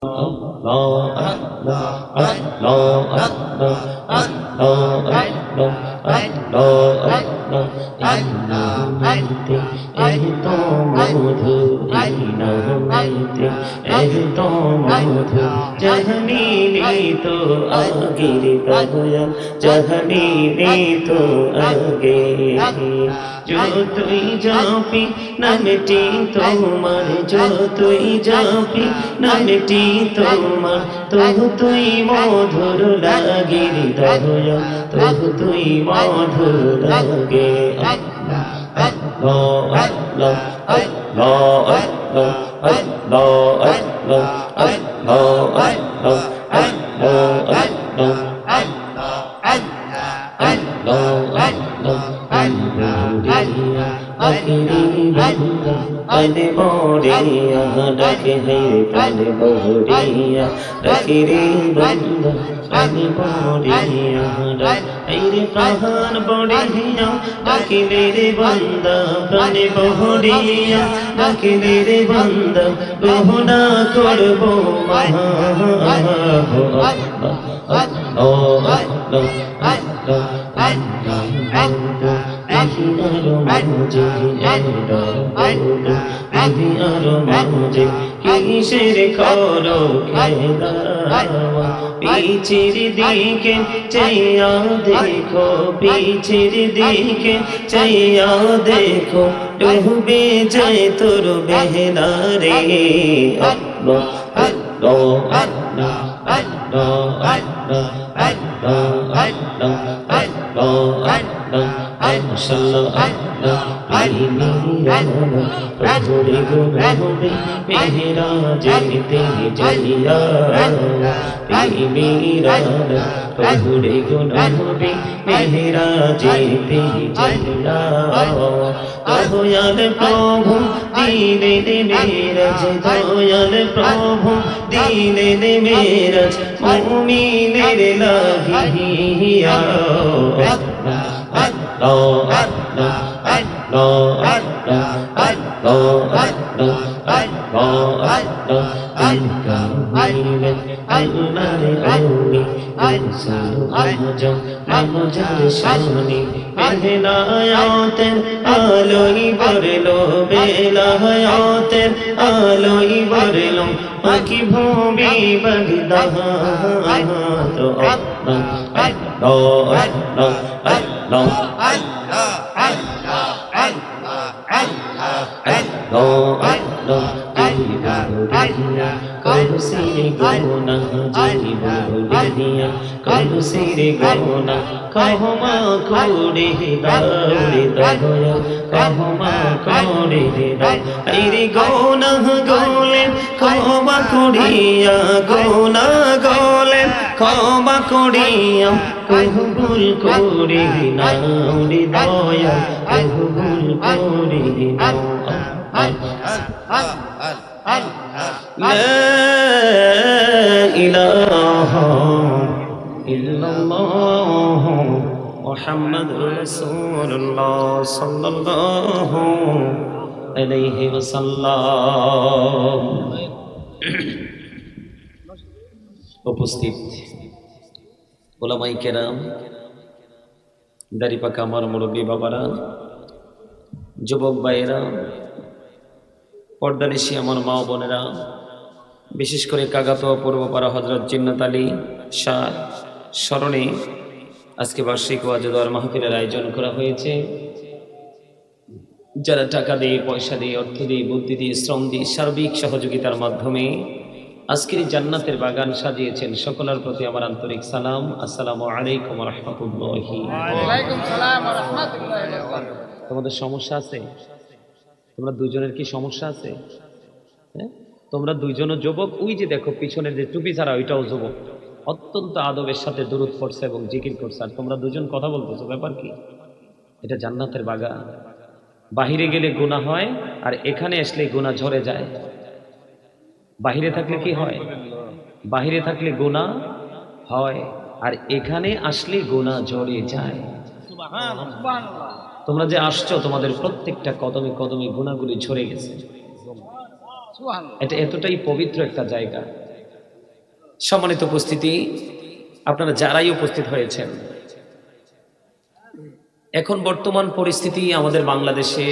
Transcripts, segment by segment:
No, no, no, no, no, নে তো আগির দয়া জহনি নে তো আগে যতই যাপি নামটি তোমার নামটি তোমার তবু তুই মধুর লাগে হৃদয় তবু তুই মধুর লাগে Allah কালে বরিয়া ডাকে হে কালে বরিয়া ডাকে রে বন্ধু কালে বরিয়া ডাকে রে প্রাণ ডাকে রে বন্ধু প্রাণে বরিয়া ডাকে রে বন্ধু গহনা করব মহা ও ও ও ও ও কিসের করো পিছির দিকে চাইয়া দেখো পিছির দিকে চাইয়া দেখো ডুবে যায় তোর বেহনা রে আল্লাহ আল্লাহ আল্লাহ প্রভু দিনে দিনে রাজ দয়াল প্রভু দিনে দিনে রাজ মুমিনের লাগিয়া আলোই বরলো বেলায়াতের আলোই বরলো পাখি ভূমি বগদা তো কৌশিরে গৌনা কহমা কৌড়ে দৌড়ে দয়া কহমা কৌড়ে দৌড়ে গৌনা গৌলে ক্ষমা করিয়া ভুল করি না হৃদয় ভুল করি না ইলাহ ইল্লাল্লাহ محمد رسول الله صلى الله عليه وسلم উপস্থিত ওলামাই কেরাম দাড়ি পাকা আমার মুরব্বী বাবারা, যুবক ভাইয়েরা পর্দানিশি আমার মা বোনেরা, বিশেষ করে কাগাত পূর্বপাড়া হজরত জিন্নাত আলী শাহ স্মরণে আজকে বার্ষিক ওয়াজদার মাহফিলের আয়োজন করা হয়েছে। যারা টাকা দিয়ে, পয়সা দিয়ে, অর্থ দিয়ে, বুদ্ধি দিয়ে, শ্রম দিয়ে সার্বিক সহযোগিতার মাধ্যমে আজকের জান্নাতের বাগান সাজিয়েছেন সকলের প্রতি আমার আন্তরিক সালাম। আসসালামু আলাইকুম রহমতুল্লাহি তোমাদের সমস্যা আছে? তোমরা দুজনের কি সমস্যা আছে? হ্যাঁ? তোমরা দুইজনও যুবক ওই যে দেখো পিছনের যে টুপি ছাড়া ওইটাও যুবক। অত্যন্ত আদবের সাথে দূরত করছে এবং জিকির করছে। আর তোমরা দুজন কথা বলতেছো ব্যাপার কি? এটা জান্নাতের বাগান। বাহিরে গেলে গুণা হয় আর এখানে আসলে গুণা ঝরে যায়। বাহিরে থাকলে কি হয়? বাহিরে থাকলে গোনা হয়, আর এখানে আসলে গোনা ঝরে যায়। তোমরা যে আসছো, তোমাদের প্রত্যেকটা কদমে কদমে গুণাগুলি ঝরে গেছে। এটা এতটাই পবিত্র একটা জায়গা। সম্মানিত উপস্থিতি, আপনারা যারাই উপস্থিত হয়েছেন, এখন বর্তমান পরিস্থিতি আমাদের বাংলাদেশে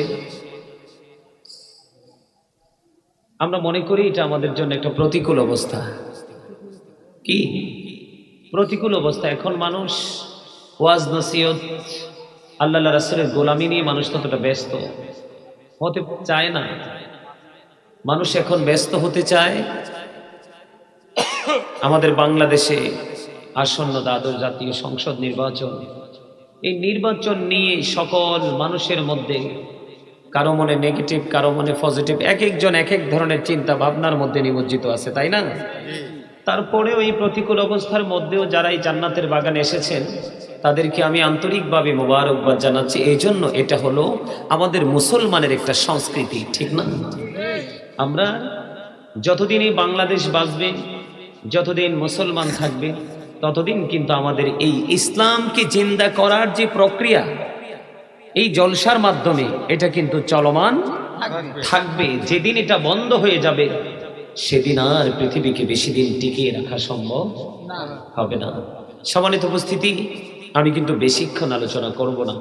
আমরা মনে করি এটা আমাদের জন্য একটা প্রতিকূল অবস্থা। কি? প্রতিকূল অবস্থা। এখন মানুষ ওয়াজ নসিয়ত আল্লাহ রাসুলের গোলামি নিয়ে মানুষ ততটা ব্যস্ত। হতে চায় না। মানুষ এখন ব্যস্ত হতে চায়। আমাদের বাংলাদেশে আসন্ন দ্বাদশ জাতীয় সংসদ নির্বাচন। এই নির্বাচন নিয়ে সকল মানুষের মধ্যে কারও মনে নেগেটিভ কারও মনে পজিটিভ এক একজন এক এক ধরনের চিন্তা ভাবনার মধ্যে নিমজ্জিত আছে, তাই না? তারপরেও এই প্রতিকূল অবস্থার মধ্যেও যারা এই জান্নাতের বাগানে এসেছেন, তাদেরকে আমি আন্তরিকভাবে মোবারকবাদ জানাচ্ছি। এই জন্য এটা হলো আমাদের মুসলমানের একটা সংস্কৃতি, ঠিক না? আমরা যতদিন এই বাংলাদেশ বাঁচবে, যতদিন মুসলমান থাকবে, ততদিন কিন্তু আমাদের এই ইসলামকে জিন্দা করার যে প্রক্রিয়া এই জলসার মাধ্যমে এটা কিন্তু চলমান থাকবে। যেদিন এটা বন্ধ হয়ে যাবে, সেদিন আর পৃথিবীকে বেশি দিন টিকিয়ে রাখা সম্ভব হবে না। সমানিত উপস্থিতি, আমি কিন্তু বেশিক্ষণ আলোচনা করব না।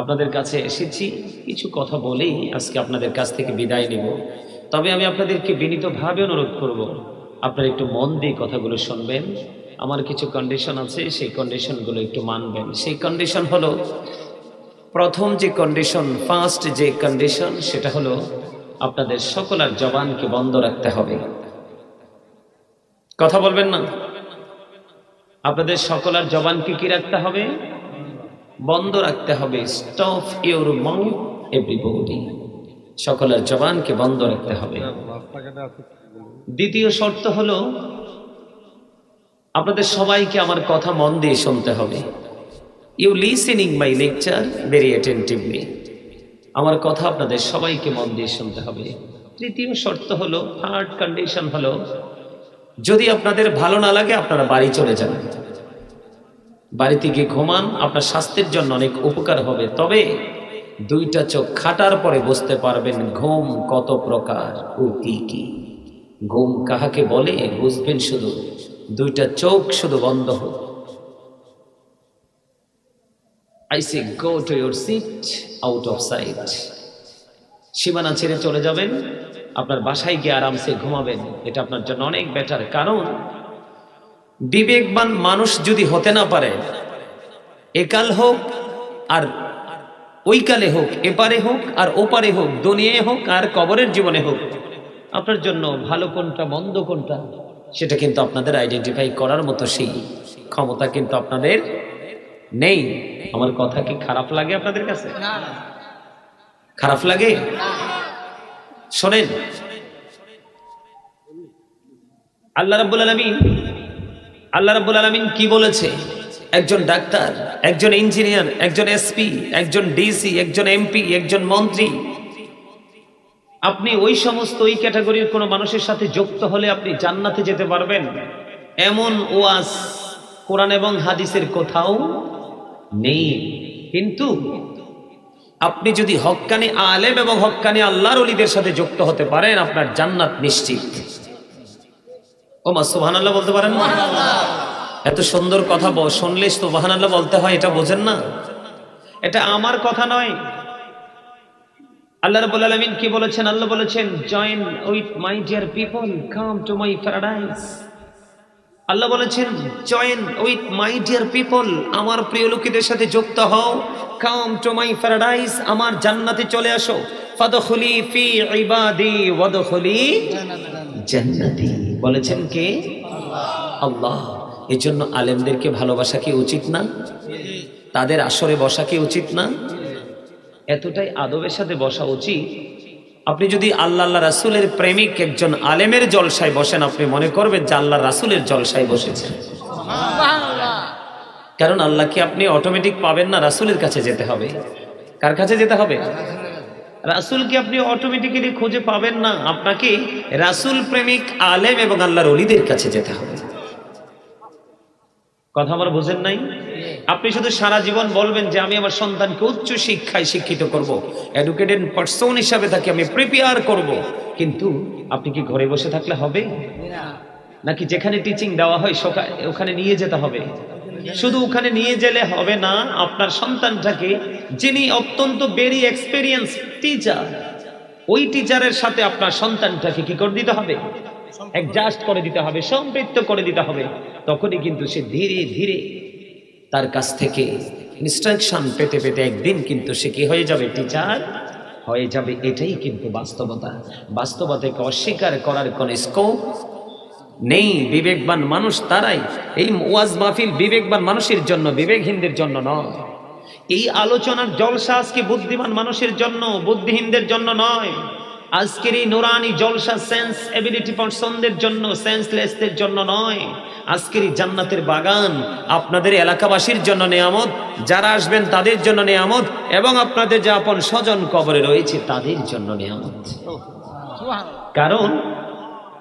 আপনাদের কাছে এসেছি, কিছু কথা বলেই আজকে আপনাদের কাছ থেকে বিদায় নেব। তবে আমি আপনাদেরকে বিনীতভাবে অনুরোধ করব, আপনারা একটু মন দিয়ে কথাগুলো শুনবেন। আমার কিছু কন্ডিশন আছে, সেই কন্ডিশনগুলো একটু মানবেন। সেই কন্ডিশন হলো প্রথম যে কন্ডিশন ফার্স্ট যে কন্ডিশন সেটা হলো আপনাদের সকলের জবানকে বন্ধ রাখতে হবে। কথা বলবেন না? আপনাদের সকলের জবানকে কি রাখতে হবে? বন্ধ রাখতে হবে। স্টপ ইউর মাউথ এভরিবডি সকলের জবানকে বন্ধ রাখতে হবে। দ্বিতীয় শর্ত হলো, আপনাদের সবাইকে আমার কথা মন দিয়ে শুনতে হবে। You listening my lecture very attentively আমার কথা আপনাদের সবাইকে মন দিয়ে শুনতে হবে। তৃতীয় শর্ত হলো থার্ড কন্ডিশন হলো, যদি আপনাদের ভালো না লাগে, আপনারা বাড়ি চলে যান। বাড়িতে গিয়ে ঘুমান, আপনার স্বাস্থ্যের জন্য অনেক উপকার হবে। তবে দুইটা চোখ খাটার পরে বুঝতে পারবেন ঘুম কত প্রকার ও কি কি। ঘুম কাহাকে বলে, বুঝবেন শুধু। দুইটা চোখ শুধু বন্ধ হোক। I say go to your seat out of sight সীমানা ছেড়ে চলে যাবেন। আপনার বাসায় গিয়ে আরামসে ঘুমাবেন। এটা আপনার জন্য অনেক বেটার কারণ, বিবেকবান মানুষ যদি হতে না পারে একাল হোক আর ওই কালে হোক, এপারে হোক আর ওপারে হোক, দুনিয়ায় হোক আর কবরের জীবনে হোক, আপনার জন্য ভালো কোনটা, মন্দ কোনটা, সেটা কিন্তু আপনাদের আইডেন্টিফাই করার মতো সেই ক্ষমতা কিন্তু আপনাদের নেই। আমার কথা কি খারাপ লাগে আপনাদের কাছে? খারাপ লাগে? শোনেন। আল্লাহ রাব্বুল আলামিন আল্লাহ রাব্বুল আলামিন কি বলেছে? একজন ডাক্তার একজন ইঞ্জিনিয়ার একজন এসপি একজন ডিসি একজন এমপি একজন মন্ত্রী। আপনি ওই সমস্ত ওই ক্যাটাগরির কোনো মানুষের সাথে যুক্ত হলে আপনি জান্নাতে যেতে পারবেন। এমন ওয়াজ কোরআন এবং হাদিসের কোথাও নেই। কিন্তু আপনি যদি হক্কানি আলেম এবং হক্কানি আল্লাহর অলিদের সাথে যুক্ত হতে পারেন আপনার জান্নাত নিশ্চিত। ও মা সুবহান আল্লাহ বলতে পারেন না? এত সুন্দর কথা শুনলে সুবহান আল্লাহ বলতে হয় এটা বোঝেন না। এটা আমার কথা নয়। আল্লাহ রাব্বুল আলামিন কি বলেছেন? আল্লাহ বলেছেন join with my dear people come to my paradise Allah বলেছেন join with my dear people আমার প্রিয় লোকেদের সাথে যুক্ত হও। কাম টু মাই প্যারাডাইস আমার জান্নাতে চলে আসো। ফাদখুলি ফি ইবাদি, ওয়াদখুলি জান্নাতি। বলেছেন কে? আল্লাহ। এর জন্য আলেমদেরকে ভালোবাসা কি উচিত না? তাদের আসরে বসা কি উচিত না? এতটাই আদবের সাথে বসা উচিত আপনি যদি আল্লাহ আল্লাহ রাসুলের প্রেমিক একজন আলেমের জলসায় বসেন আপনি মনে করবেন যে আল্লাহ রাসুলের জলসায় বসেছেন কারণ আল্লাহকে আপনি অটোমেটিক পাবেন না রাসুলের কাছে যেতে হবে? কার কাছে যেতে হবে? রাসুলকে আপনি অটোমেটিক্যালি খুঁজে পাবেন না? আপনাকে রাসুল প্রেমিক আলেম এবং আল্লাহর অলিদের কাছে যেতে হবে। কথা আমার বোঝেন নাই? আপনি শুধু সারা জীবন বলবেন যে আমি আমার সন্তানকে উচ্চ শিক্ষায় শিক্ষিত করব এডুকেটেড পার্সন হিসাবে তাকে আমি প্রিপেয়ার করব। কিন্তু আপনি কি ঘরে বসে থাকলে হবে? নাকি যেখানে টিচিং দেওয়া হয় ওখানে নিয়ে যেতে হবে? শুধু ওখানে নিয়ে গেলে হবে না, আপনার সন্তানটাকে যিনি অত্যন্ত বেরি এক্সপেরিয়েন্স টিচার ওই টিচারের সাথে আপনার সন্তানটাকে কি করে দিতে হবে? অ্যাডজাস্ট করে দিতে হবে, সম্পৃক্ত করে দিতে হবে। তখনই কিন্তু সে ধীরে ধীরে তার কাছ থেকে ইনস্ট্রাকশন পেতে পেতে একদিন কিন্তু সে কি হয়ে যাবে টিচার হয়ে যাবে, এটাই কিন্তু বাস্তবতা। বাস্তবতাকে অস্বীকার করার কোনো স্কোপ নেই। বিবেকবান মানুষ তারাই। এই ওয়াজ মাহফিল বিবেকবান মানুষের জন্য, বিবেকহীনদের জন্য নয়। এই আলোচনার জলসা আজকে বুদ্ধিমান মানুষের জন্য, বুদ্ধিহীনদের জন্য নয়। আজকের এই নোরানি জলসা সেন্স এবিলিটি পার্সনদের জন্য সেন্সলেসদের জন্য নয়। আজকের এই জান্নাতের বাগান আপনাদের এলাকাবাসীর জন্য নেয়ামত, যারা আসবেন তাদের জন্য নেয়ামত, এবং আপনাদের যে আপন স্বজন কবরে রয়েছে তাদের জন্য নেয়ামত। কারণ,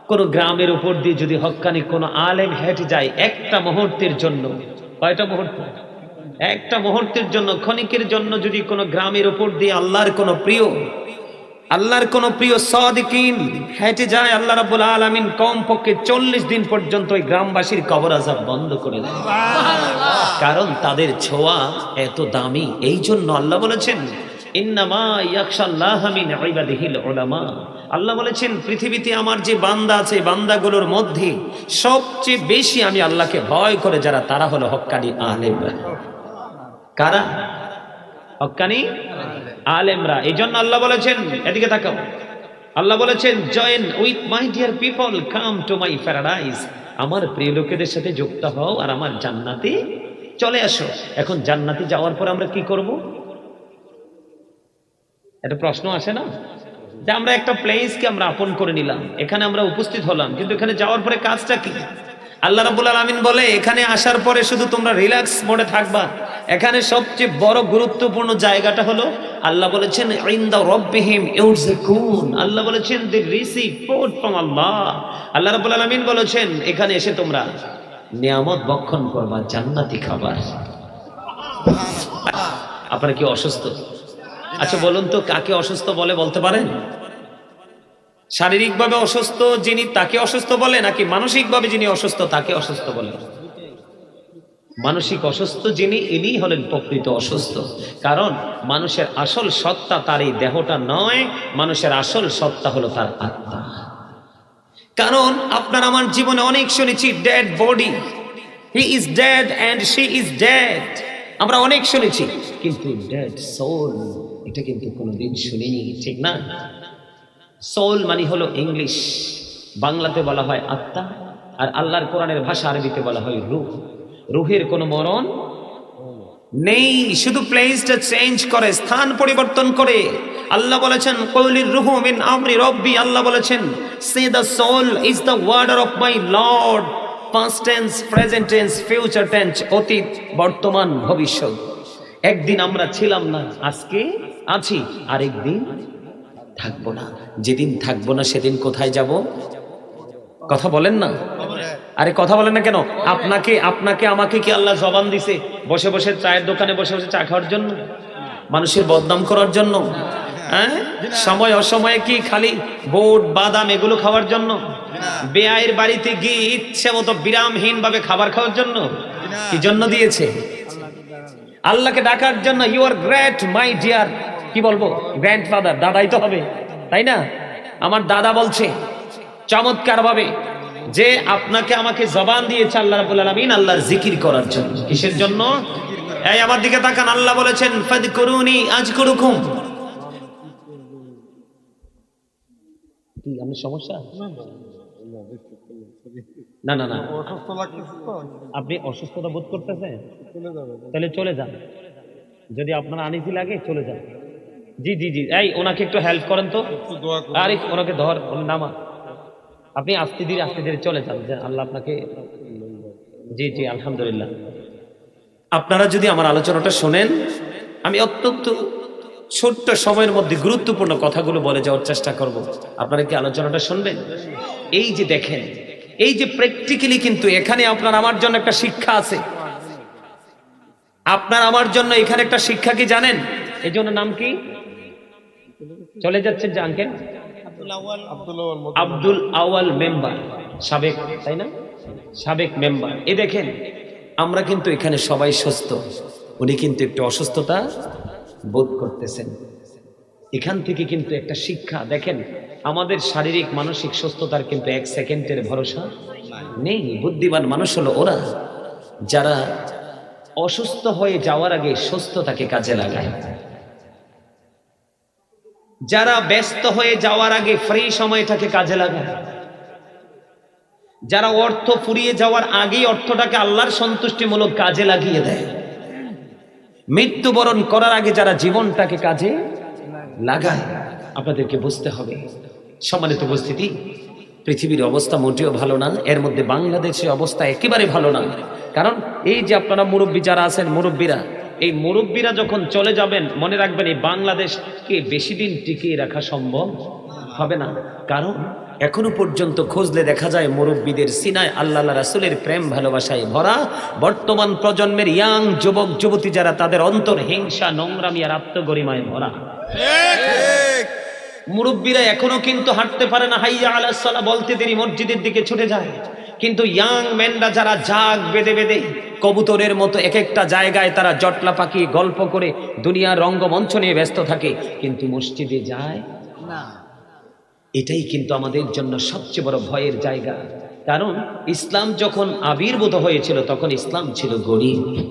কোন গ্রামের উপর দিয়ে যদি হক্কানি কোনো আলেম হেঁটে যায়, একটা মুহূর্তের জন্য, কয়টা মুহূর্ত? একটা মুহূর্তের জন্য, ক্ষণিকের জন্য যদি কোনো গ্রামের উপর দিয়ে আল্লাহর কোনো প্রিয় আল্লাহর কোন প্রিয় সদিকিন হেঁটে যায় আল্লাহ রাব্বুল আলামিন কম পক্ষে চল্লিশ দিন পর্যন্ত ওই গ্রামবাসীর কবর আজাব বন্ধ করে দেয়। কারণ তাদের ছোঁয়া এত দামি। এই জন্য আল্লাহ বলেছেন আল্লাহ বলেছেন পৃথিবীতে আমার যে বান্দা আছে বান্দাগুলোর মধ্যে সবচেয়ে বেশি আমি আল্লাহকে ভয় করে যারা তারা হলো হক্কানি আলেমরা। কারা? হক্কানি? আলেমরা এই জন্য আল্লাহ বলেছেন, এদিকে তাকাও। আল্লাহ বলেছেন join with my dear people come to my paradise আমার প্রিয় লোকেদের সাথে যুক্ত হও আর আমার জান্নাতে চলে আসো। এখন জান্নাতে যাওয়ার পর আমরা কি করব? একটা প্রশ্ন আসে না? যে আমরা একটা প্লেসকে আমরা আপন করে নিলাম, এখানে আমরা উপস্থিত হলাম, কিন্তু এখানে যাওয়ার পরে কাজটা কি? আল্লাহ রাব্বুল আলামিন বলে, এখানে আসার পরে শুধু তোমরা রিল্যাক্স মোডে থাকবা এখানে সবচেয়ে বড় গুরুত্বপূর্ণ জায়গাটা হলো, আল্লাহ বলেছেন, ইনদা রব্বিহিম ইউরজাকুন। আল্লাহ বলেছেন they receive food from Allah Allah রাব্বুল আলামিন বলেছেন, এখানে এসে তোমরা নিয়ামত বক্ষণ করবা, জান্নাতি খাবার। আপনারা কি অসুস্থ? আচ্ছা বলুন তো, কাকে অসুস্থ বলে বলতে পারেন? শারীরিকভাবে অসুস্থ যিনি, তাকে অসুস্থ বলে, নাকি মানসিকভাবে যিনি অসুস্থ, তাকে অসুস্থ বলে? মানসিক অসুস্থ যিনি, ইনি হলেন প্রকৃত অসুস্থ। কারণ মানুষের আসল সত্তা তার এই দেহটা নয়, মানুষের আসল সত্তা হলো তার আত্মা। কারণ আপনার আমার জীবনে অনেক শুনেছি dead body he is dead and she is dead আমরা অনেক শুনেছি, কিন্তু ডেড সোল এটা কিন্তু কোনোদিন শুনিনি, ঠিক না? সোল মানে হলো ইংলিশ বাংলাতে বলা হয় আত্মা, আর আল্লাহর কোরআনের ভাষা আরবিতে বলা হয় রূহ রুহের কোনো মরণ নেই। শুধু প্লেসটা চেঞ্জ করে, স্থান পরিবর্তন করে। আল্লাহ বলেছেন, কৌলির রুহু মিন আমরি রব্বি। আল্লাহ বলেছেন say the soul is the order of my lord past tense present tense future tense অতীত, বর্তমান, ভবিষ্যৎ। একদিন আমরা ছিলাম না, আজকে আছি, আরেকদিন থাকব না। যেদিন থাকব না, সেদিন কোথায় যাব? কথা বলেন না। আরে কথা বলেন না কেন? আপনাকে আপনাকে, আমাকে কি আল্লাহ জবান দিছে? বসে বসে চায়ের দোকানে বসে বসে চা খাওয়ার জন্য? মানুষের বদনাম করার জন্য? হ্যাঁ? সময় অসময়ে কি খালি বোট, বাদাম এগুলো খাওয়ার জন্য? বেআইয়ের বাড়িতে গিয়ে ইচ্ছে মতো বিরামহীন ভাবে খাবার খাওয়ার জন্য? কি জন্য দিয়েছে? আল্লাহকে ডাকার জন্য you are great my dear কি বলব? গ্র্যান্ড ফাদার দাদাই তো হবে, তাই না? আমার দাদা বলছে চমৎকার ভাবে যে আপনাকে আমাকে জবান দিয়েছে আল্লাহ রাব্বুল আলামিন আল্লাহর জিকির করার জন্য। কিসের জন্য? এই আমার দিকে তাকান আল্লাহ বলেছেন ফাদকুরুনি আজকুরুকুম। কি আমি সমস্যা? না না না। আপনি অসুস্থতা বোধ করতেছেন? তাহলে চলে যান। যদি আপনার আনিজি লাগে চলে যান। জি জি জি। এই ওনাকে একটু হেল্প করেন তো। আরে ওনাকে ধর নামা আপনি আস্তে ধীরে আস্তে ধীরে চলে যান যে আল্লাহ আপনাকে জি জি আলহামদুলিল্লাহ। আপনারা যদি আমার আলোচনাটা শোনেন আমি অত্যন্ত ছোট্ট সময়ের মধ্যে গুরুত্বপূর্ণ কথাগুলো বলে যাওয়ার চেষ্টা করব। আপনারা কি আলোচনাটা শুনবেন? এই যে দেখেন এই যে প্র্যাকটিক্যালি কিন্তু এখানে আপনার আমার জন্য একটা শিক্ষা আছে। আপনার আমার জন্য এখানে একটা শিক্ষা কি জানেন? এই জন্য নাম কি? চলে যাচ্ছেন যে আঙ্কেল আব্দুল আওয়াল মেম্বার সাবেক তাই না? সাবেক মেম্বার। এ দেখেন আমরা কিন্তু এখানে সবাই সুস্থ। উনি কিন্তু একটু অসুস্থতা বোধ করতেছেন। এখান থেকে কিন্তু একটা শিক্ষা দেখেন আমাদের শারীরিক মানসিক সুস্থতার কিন্তু এক সেকেন্ডের ভরসা নেই। বুদ্ধিমান মানুষ হলো ওরা যারা অসুস্থ হয়ে যাওয়ার আগে সুস্থতাকে কাজে লাগায়। যারা ব্যস্ত হয়ে যাওয়ার আগে ফ্রি সময়টাকে কাজে লাগায়। যারা অর্থ ফুরিয়ে যাওয়ার আগেই অর্থটাকে আল্লাহর সন্তুষ্টিমূলক কাজে লাগিয়ে দেয়। মৃত্যুবরণ করার আগে যারা জীবনটাকে কাজে লাগায়, আপনাদেরকে বুঝতে হবে। সম্মানিত উপস্থিতি, পৃথিবীর অবস্থা মোটেও ভালো না, এর মধ্যে বাংলাদেশের অবস্থা একেবারে ভালো না। কারণ এই যে আপনারা মুরব্বী যারা আছেন, মুরব্বীরা এই মুরব্বীরা যখন চলে যাবেন, মনে রাখবেন এই বাংলাদেশকে বেশি দিন টিকিয়ে রাখা সম্ভব হবে না। কারণ এখনও পর্যন্ত খুঁজলে দেখা যায় মুরব্বীদের সিনায় আল্লাহ রাসুলের প্রেম, ভালোবাসায় ভরা বর্তমান প্রজন্মের ইয়াং যুবক, যুবতী যারা তাদের অন্তর হিংসা, নোংরামি আর আত্মগরিমায় ভরা। মুরব্বীরা এখনও কিন্তু হাঁটতে পারে না, হাইয়া আলাহ বলতে দেরি, মসজিদের দিকে ছুটে যায়। কিন্তু ইয়াং ম্যানরা যারা জাগ বেঁধে বেঁধে কবুতরের মতো এক একটা জায়গায় তারা জটলা পাখি গল্প করে দুনিয়ার রঙ্গমঞ্চ নিয়ে ব্যস্ত থাকে। কিন্তু মসজিদে যায় না। এটাই কিন্তু আমাদের জন্য সবচেয়ে বড় ভয়ের জায়গা। কারণ ইসলাম যখন আবির্ভূত হয়েছিল, তখন ইসলাম ছিল গরিব।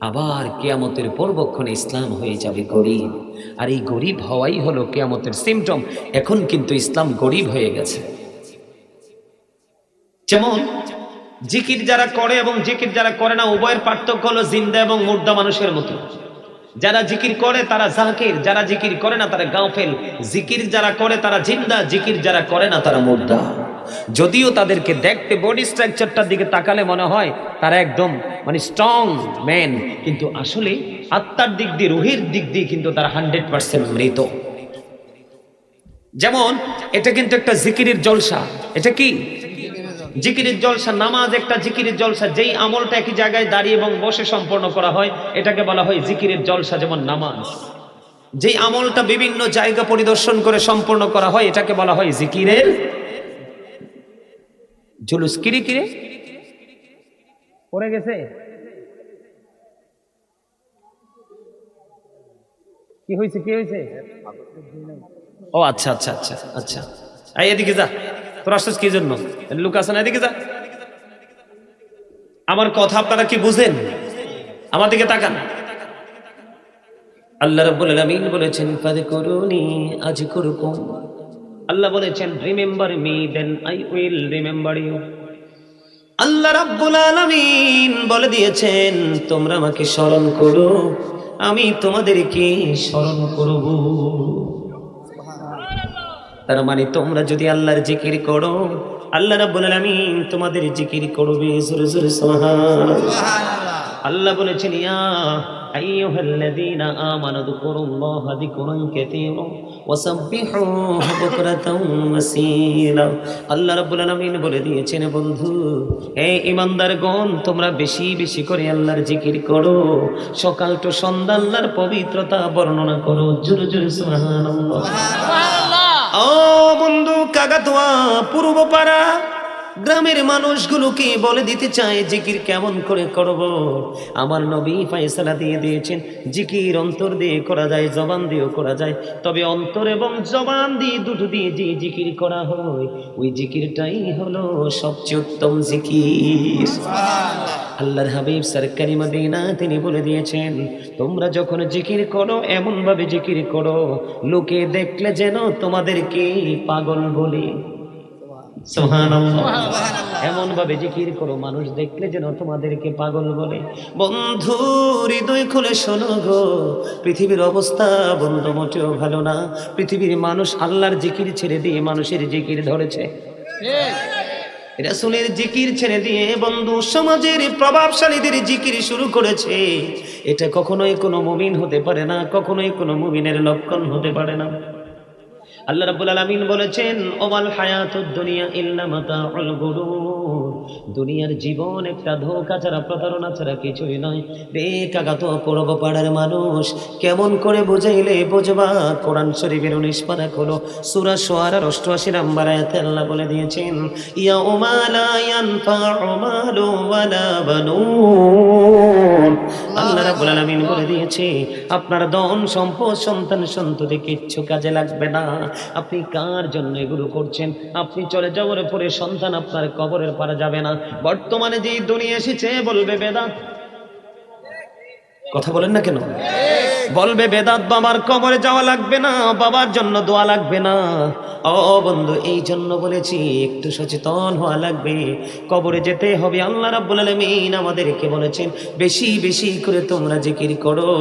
আবার কেয়ামতের পূর্বক্ষণে ইসলাম হয়ে যাবে গরিব। আর এই গরিব হওয়াই হলো কেয়ামতের সিমটম এখন কিন্তু ইসলাম গরিব হয়ে গেছে। যেমন জিকির যারা করে এবং জিকির যারা করে না, উভয়ের পার্থক্য হলো জিন্দা এবং মুর্দা মানুষের মতো। যারা জিকির করে তারা জাকির, যারা জিকির করে না তারা গাফেল। জিকির যারা করে তারা জিন্দা, জিকির যারা করে না তারা মুর্দা। যদিও তাদেরকে দেখতে বডি স্ট্রাকচারটার দিকে তাকালে মনে হয় তারা একদম মানে স্ট্রং ম্যান কিন্তু আসলে আত্মার দিক দিয়ে, রুহির দিক দিয়ে কিন্তু তারা হান্ড্রেড পার্সেন্ট মৃত। যেমন, এটা কিন্তু একটা জিকিরের জলসা। এটা কি? জিকিরের জলসা, নামাজ একটা জিকিরের জলসা, যেই আমলটা একই জায়গায় দাঁড়িয়ে এবং বসে সম্পন্ন করা হয়, এটাকে বলা হয় জিকিরের জলসা, যেমন নামাজ। যেই আমলটা বিভিন্ন জায়গা পরিদর্শন করে সম্পন্ন করা হয়, এটাকে বলা হয় জিকিরের জুলুস। কিরে কিরে? পড়ে গেছে? কি হয়েছে কি হয়েছে? ও আচ্ছা আচ্ছা আচ্ছা আচ্ছা। এদিকে যা। তোর আসছিস কি জন্য? লুক আছে না এদিকে যা। আমার কথা আপনারা কি বুঝেন? আমার দিকে তাকান। আল্লাহ রাব্বুল আলামিন বলেছেন ফাযকুরুনি আযকুরকুম আল্লাহ বলেছেন, remember me, then I will remember you. Allah রাব্বুল আলামিন বলে দিয়েছেন, তোমরা আমাকে স্মরণ করো, আমি তোমাদেরকে স্মরণ করব। তার মানে তোমরা যদি আল্লাহর জিকির করো, আল্লাহ রাব্বুল আলামিন তোমাদের জিকির করবে। জোরে জোরে, সুবহানাল্লাহ। আল্লাহ বলেছেন, ইয়া আইয়ুহাল্লাযীনা আমানু যকুরুল্লাহা যিকরান কাসীরা ওয়াসাব্বিহুহু বুকরাতাও ওয়াসীলা। আল্লাহ রাব্বুল আলামিন বলে দিয়েছেন, বন্ধু, হে ইমানদারগণ তোমরা বেশি বেশি করে আল্লাহর জিকির করো। সকাল তো সন্ধ্যা আল্লাহর পবিত্রতা বর্ণনা করো। জোরে জোরে, সুবহানাল্লাহ। ও বন্ধু কাকাতুয়া পূর্ব পাড়া গ্রামের মানুষগুলোকে বলে দিতে চায় জিকির কেমন করে করব? আমার নবী ফাইসালা দিয়ে দিয়েছেন জিকির অন্তর দিয়ে করা যায় জবান দিয়েও করা যায়। তবে অন্তর এবং জবান দিয়ে দুটো দিয়ে যে জিকির করা হয় ওই জিকিরটাই হলো সবচেয়ে উত্তম জিকির। আল্লাহর হাবিব সরকারি মদিনা তিনি বলে দিয়েছেন তোমরা যখন জিকির করো এমনভাবে জিকির করো লোকে দেখলে যেন তোমাদেরকে পাগল বলে। এমন ভাবে জিকির করো মানুষ দেখলে যেন তোমাদেরকে পাগল বলে। বন্ধু হৃদয় খুলে শোনো গো। পৃথিবীর অবস্থা বন্ধু মোটেও ভালো না। পৃথিবীর মানুষ আল্লাহর জিকির ছেড়ে দিয়ে মানুষের জিকির ধরেছে। রাসুলের জিকির ছেড়ে দিয়ে বন্ধু সমাজের প্রভাবশালীদের জিকির শুরু করেছে। এটা কখনোই কোনো মুমিন হতে পারে না কখনোই কোনো মুমিনের লক্ষণ হতে পারে না। আল্লাহ রাব্বুল আলামিন বলেছেন, ওমাল হায়াতুদ দুনিয়া ইল্লা মাতাউল গুরুর। দুনিয়ার জীবন একটা ধোঁকা ছাড়া, প্রতারণা ছাড়া কিছুই নয়। রে কাকাত পূর্ব পাড়ার মানুষ কেমন করে বুঝাইলে বুঝবা? কোরআন শরীফের উনিশ পারা হলো সূরা শুআরার অষ্টআশি নাম্বার আয়াতে আল্লাহ বলে দিয়েছেন ইয়া উমালা ইয়ানফাউ মালু ওয়ালা বানুন। আল্লাহ রাব্বুল আলামিন বলে দিয়েছে, আপনার ধন, সম্পদ, সন্তান, সন্ততি কিচ্ছু কাজে লাগবে না। আপনি কার জন্য এগুলো করছেন? আপনি চলে যাওয়ার পরে সন্তান আপনার কবরের পারা যাবে না। বর্তমানে যে দুনিয়া এসেছে, বলবে বেদাত কথা বলেন না কেন? বলবে, বেদাত বাবার কবরে যাওয়া লাগবে না, বাবার জন্য দোয়া লাগবে না। ও বন্ধু, এই জন্য বলেছি, একটু সচেতন হওয়া লাগবে। কবরে যেতে হবে, আল্লাহ রাব্বুল আলামিন আমাদেরকে বলেছেন, বেশি বেশি করে তোমরা জিকির করো,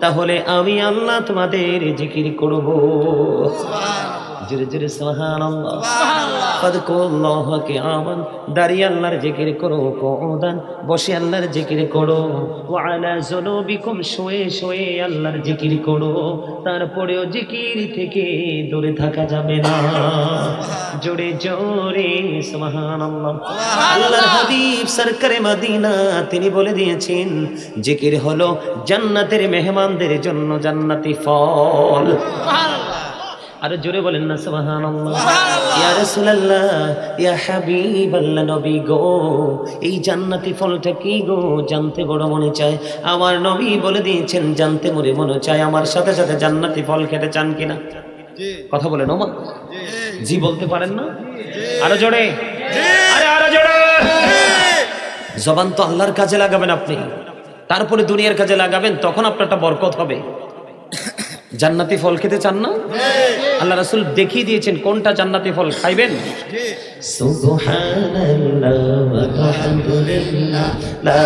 তাহলে আমি আল্লাহ তোমাদের জিকির করব। জোরে জোরে ফাদকুল্লাহ কিয়ামান। দাঁড়িয়ে আল্লাহর জিকির করো কওদান বসে আল্লাহর জিকির করো। ওয়া আলা যুনুবিকুম শুয়ে শুয়ে আল্লাহর জিকির করো। তারপরেও জিকির থেকে দূরে থাকা যাবে না। জোরে জোরে সুবহানাল্লাহ। আল্লাহর হাবিব সরকারে মদিনা, তিনি বলে দিয়েছেন, জিকির হলো জান্নাতের মেহমানদের জন্য জান্নাতি ফল। আর জোরে বলেন না সুবহানাল্লাহ। ইয়া রাসূলুল্লাহ ইয়া হাবিবাল্লাহ নবী গো এই জান্নাতি ফলটা কি গো? জানতে বড় মনে চায়। আমার নবী বলে দিয়েছেন জানতে মরে মনে চায়। আমার সাথে সাথে জান্নাতি ফল খেতে চান কিনা? কথা বলেন ওমা জি। বলতে পারেন না? আরও জোরে। আরে আরও জোরে। জবান তো আল্লাহর কাজে লাগাবেন আপনি। তারপরে দুনিয়ার কাজে লাগাবেন তখন আপনারটা বরকত হবে। জান্নাতি ফল খেতে চান না আল্লাহ রাসূল দেখিয়ে দিয়েছেন কোনটা জান্নাতি ফল খাইবেন আলহামদুলিল্লাহ লা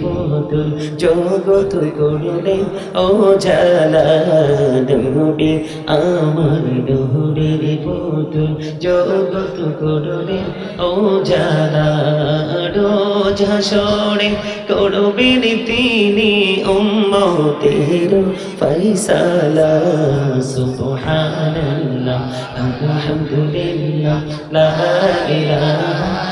ফতুল জগত করলেন ও জালা নবী আমার ডুহুরের ফতুল জগত করলেন ও জালা রোজ হাসরে করবেন তিনি উম্মতের ফয়সালা। সুবহানাল্লাহ, আলহামদুলিল্লাহ, লা ইলাহা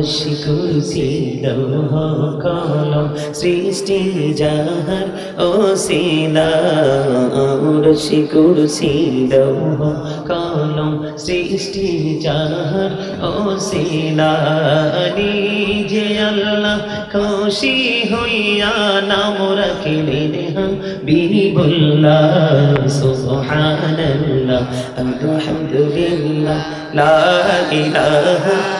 কুরসি লৌহ কলম সৃষ্টি যাহার ও শিলা আরশ কুরসি লৌহ কলম সৃষ্টি যাহার ও শিলা নিজে আল্লাহ খুশি হইয়া নাম রাখিলেন বিবুল্লাহ সুবহানাল্লাহ আলহামদুলিল্লাহ লা ইলাহা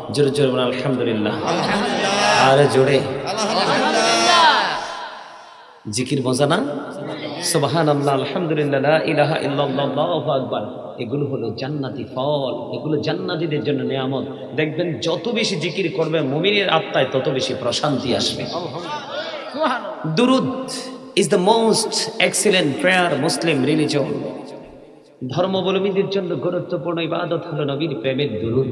জোরে জোরে বলেন, আলহামদুলিল্লাহ। আর জোরে। জিকির মজা না? সুবাহান আল্লাহ আলহামদুলিল্লাহ ইলাহা ইল্লাল্লাহ আকবার। এগুলো হলো জান্নাতি ফল। এগুলো জান্নাতীদের জন্য নিয়ামত। দেখবেন যত বেশি জিকির করবে মুমিনের আত্মায় তত বেশি প্রশান্তি আসবে। দুরুদ is the most excellent prayer Muslim religion ধর্মাবলম্বীদের জন্য গুরুত্বপূর্ণ ইবাদত হলো নবীর প্রেমের দুরুদ।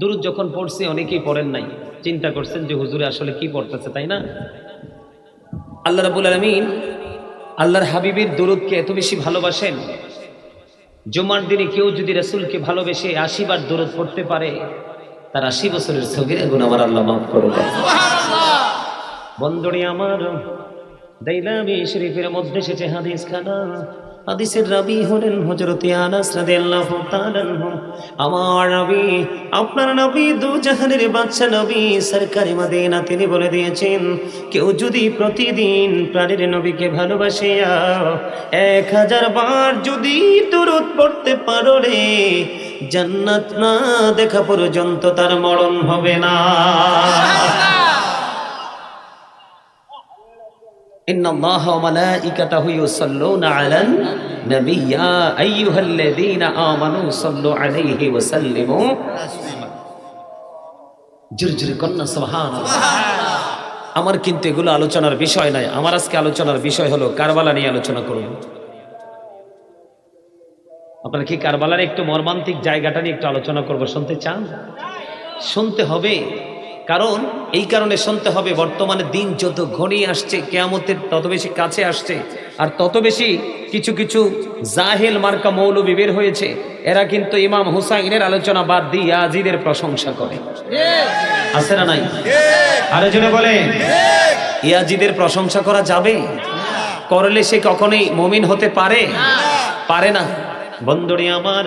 দুরুদ যখন পড়ছে, অনেকেই পড়েন নাই। চিন্তা করছেন যে হুজুরে আসলে কি পড়তেছে, তাই না? আল্লাহ রাবুল আলমিন আল্লাহর হাবিবের দুরুদকে এত বেশি ভালোবাসেন। জুমার দিনে কেউ যদি রাসূলকে ভালোবেসে আশিবার দূরত পড়তে পারে, তার আশি বছরের ছবির গুণ আমার আল্লাহ মাফ করবে বন্ধুরি আমার দাইলামি শরীফের মধ্যে এসেছে হাদিস খানা হাদিসের রাবি হলেন হজরতে আনাস রাদিয়াল্লাহু তাআলা। আমার নবী আপনার নবী দু জাহানের বাদশা নবী সরকারি মাদিনা তিনি বলে দিয়েছেন, কেউ যদি প্রতিদিন প্রাণের নবীকে ভালোবাসে, এক হাজার বার যদি দূরত পড়তে পারো রে, জান্নাত না দেখা পর্যন্ত তার মরণ হবে না إن الله وملائكته يصلون على النبي يا أيها الذين آمنوا صلوا عليه وسلموا জোরে কন্যা সুবহান আমার কিন্তু এগুলো আলোচনার বিষয় নয় আমার আজকে আলোচনার বিষয় হলো কারবালা নিয়ে আলোচনা করব আপনারা কি কারবালার একটু মর্মান্তিক জায়গাটা নিয়ে একটু আলোচনা করব শুনতে চান শুনতে হবে কারণ এই কারণে শুনতে হবে, বর্তমানে দিন যত ঘনিয়ে আসছে, কেয়ামতের তত বেশি কাছে আসছে। আর তত বেশি কিছু কিছু জাহেল মার্কা মৌলবি বের হয়েছে। এরা কিন্তু ইমাম হুসাইনের আলোচনা বাদ দিয়ে ইয়াজিদের প্রশংসা করে। আছে না নাই? আরে জনে বলে ইয়াজিদের প্রশংসা করা যাবে? করলে সে কখনোই মমিন হতে পারে? পারে না। বন্ধুরি আমার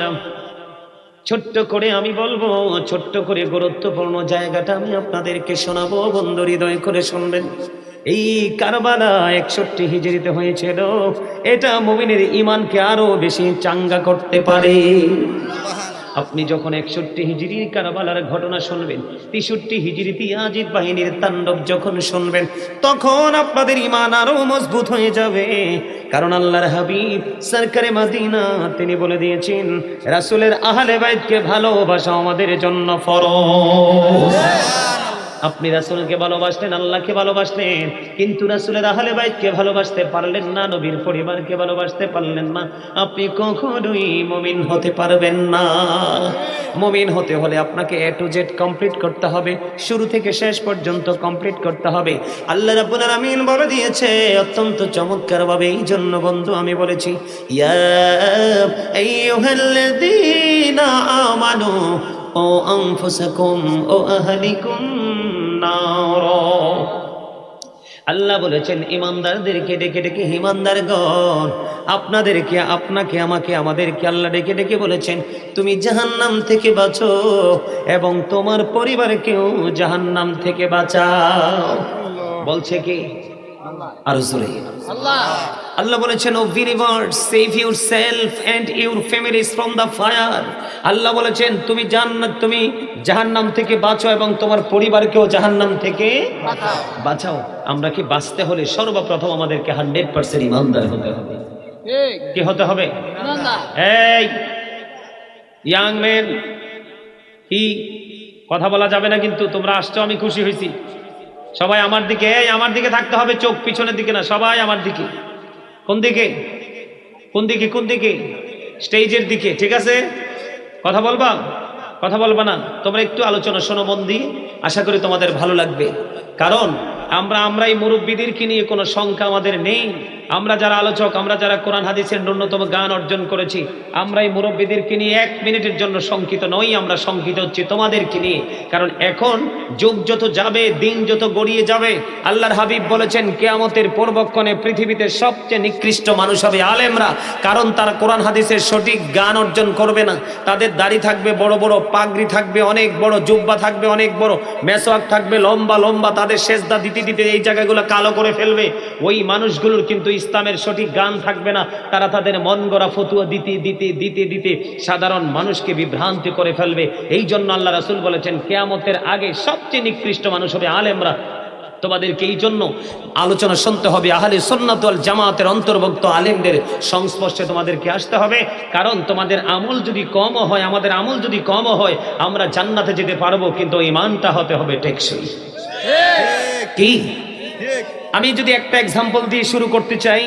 ছোট্ট করে আমি বলব, ছোট্ট করে গুরুত্বপূর্ণ জায়গাটা আমি আপনাদেরকে শোনাবো। বন্ধু হৃদয় করে শুনবেন। এই কারবালা একষট্টি হিজড়িতে হয়েছিল। এটা মুমিনের ইমানকে আরও বেশি চাঙ্গা করতে পারে। আপনি যখন একষট্টি হিজড়ির কারবালার ঘটনা শুনবেন, তেষট্টি হিজড়িতে পিয়াজির বাহিনীর তাণ্ডব যখন শুনবেন, তখন আপনাদের ইমান আরও মজবুত হয়ে যাবে। কারণ আল্লাহর হাবিব সরকারে মাদিনা, তিনি বলে দিয়েছেন, রাসুলের আহলে বাইদকে ভালোবাসা আমাদের জন্য ফরজ। আপনি রাসূলকে ভালোবাসলেন আল্লাহকে ভালোবাসলেন কিন্তু রাসূলের আহলে বাইতকে ভালোবাসতে পারলেন না, নবীর পরিবারকে ভালোবাসতে পারলেন না। আপনি কখনোই মুমিন হতে পারবেন না। মুমিন হতে হলে আপনাকে এ টু জেড কমপ্লিট করতে হবে। শুরু থেকে শেষ পর্যন্ত কমপ্লিট করতে হবে। আল্লাহ রাব্বুল আলামিন বলে দিয়েছে, অত্যন্ত চমৎকার ভাবে এই জন্য বন্ধু আমি বলেছি, ইয়া আইয়ুহাল্লাযীনা আমানু ও আহলিকুম নারা আল্লাহ বলেছেন, ইমানদারদেরকে ডেকে ডেকে ইমানদারগণ, আপনাদেরকে, আপনাকে, আমাকে, আমাদেরকে আল্লাহ ডেকে ডেকে বলেছেন, তুমি জাহান্নাম থেকে বাঁচো এবং তোমার পরিবারকেও জাহান্নাম থেকে বাঁচাও। বলছে কি? আর জোরে। আল্লাহ বলেছেন O believer save your self and your families from the fire Allah বলেছেন তুমি জান্নাত তুমি জাহান্নাম থেকে বাঁচো এবং তোমার পরিবারকেও জাহান্নাম থেকে বাঁচাও। আমরা কি বাঁচতে হলে সর্বপ্রথম আমাদেরকে হান্ড্রেড পার্সেন্ট ইমানদার হতে হবে। কি হতে হবে? এই ইয়াং মেন কি? কথা বলা যাবে না কিন্তু তোমরা আসছো আমি খুশি হয়েছি। সবাই আমার দিকে, এই আমার দিকে থাকতে হবে, চোখ পিছনের দিকে না, সবাই আমার দিকে। কোন দিকে? কোন দিকে কোন দিকে? স্টেজের দিকে, ঠিক আছে? কথা বলবা? কথা বলবা না। তোমরা একটু আলোচনা শোনো, বন্দি। আশা করি তোমাদের ভালো লাগবে। কারণ আমরা আমরাই মুরব্বীদেরকে নিয়ে কোনো শঙ্কা আমাদের নেই। আমরা যারা আলোচক, আমরা যারা কোরআন, হাদিসের ন্যূনতম গান অর্জন করেছি আমরা এই মুরব্বীদেরকে নিয়ে এক মিনিটের জন্য শঙ্কিত নই, আমরা শঙ্কিত হচ্ছি তোমাদেরকে নিয়ে। কারণ এখন যুগ যত যাবে, দিন যত গড়িয়ে যাবে, আল্লাহর হাবিব বলেছেন, কেয়ামতের পূর্বক্ষণে পৃথিবীতে সবচেয়ে নিকৃষ্ট মানুষ হবে আলেমরা। কারণ তারা কোরআন, হাদিসের সঠিক গান অর্জন করবে না। তাদের দাড়ি থাকবে বড় বড়, পাগড়ি থাকবে অনেক বড়, জুব্বা থাকবে অনেক বড় মেসওয়াক থাকবে লম্বা লম্বা, তাদের সেজদা দিতে দিতে এই জায়গাগুলো কালো করে ফেলবে। ওই মানুষগুলোর কিন্তু ইসলামের সঠিক গান থাকবে না তারা তাদের মন গড়া ফতুয়া দিতে দিতে দিতে দিতে সাধারণ মানুষকে বিভ্রান্তি করে ফেলবে। এই জন্য আল্লাহ রাসুল বলেছেন কেয়ামতের আগে সবচেয়ে নিকৃষ্ট মানুষ হবে আলেমরা। তোমাদেরকে এই জন্য আলোচনা শুনতে হবে আহলে সুন্নাত ওয়াল জামাতের অন্তর্ভুক্ত আলেমদের সংস্পর্শে তোমাদেরকে আসতে হবে। কারণ তোমাদের আমল যদি কমও হয় আমাদের আমল যদি কমও হয় আমরা জান্নাতে যেতে পারব কিন্তু ইমানটা হতে হবে টেকসই। কি? ঠিক। আমি যদি একটা এক্সাম্পল দিয়ে শুরু করতে চাই